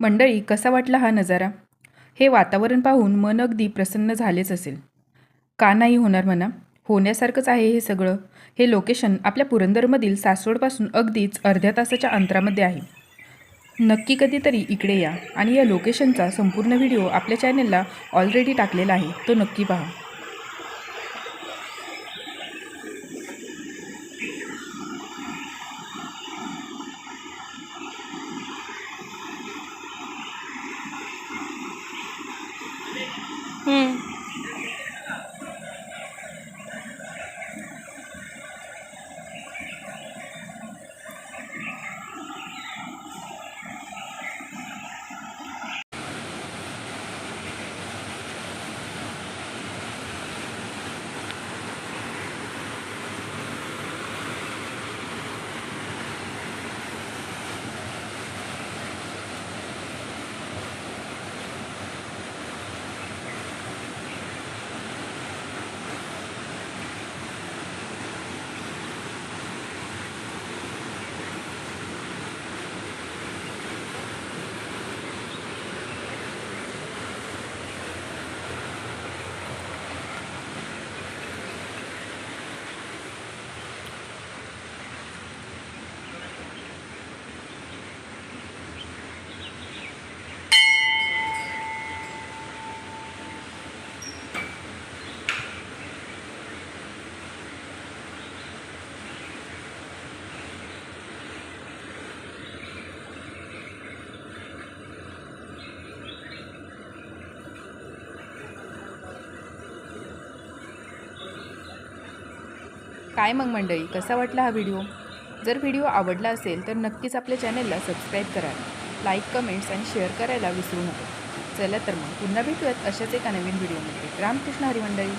मंडळी कसा वाटला हा नजारा? हे वातावरण पाहून मन अगदी प्रसन्न झालेच असेल. का नाही होणार म्हणा? होण्यासारखंच आहे हे सगळं. हे लोकेशन आपल्या पुरंदरमधील सासवडपासून अगदीच अर्ध्या तासाच्या अंतरामध्ये आहे. नक्की कधीतरी इकडे या आणि या लोकेशनचा संपूर्ण व्हिडिओ आपल्या चॅनलला ऑलरेडी टाकलेला आहे तो नक्की पहा. 嗯。काय मग मंडळी कसा वाटला हा व्हिडिओ? जर व्हिडिओ आवडला असेल तर नक्कीच आपल्या चॅनलला सबस्क्राईब करा. लाईक कमेंट्स आणि शेअर करायला विसरू नका. चला तर मग पुन्हा भेटूयात अशाच एका नवीन व्हिडिओमध्ये. रामकृष्ण हरी मंडळी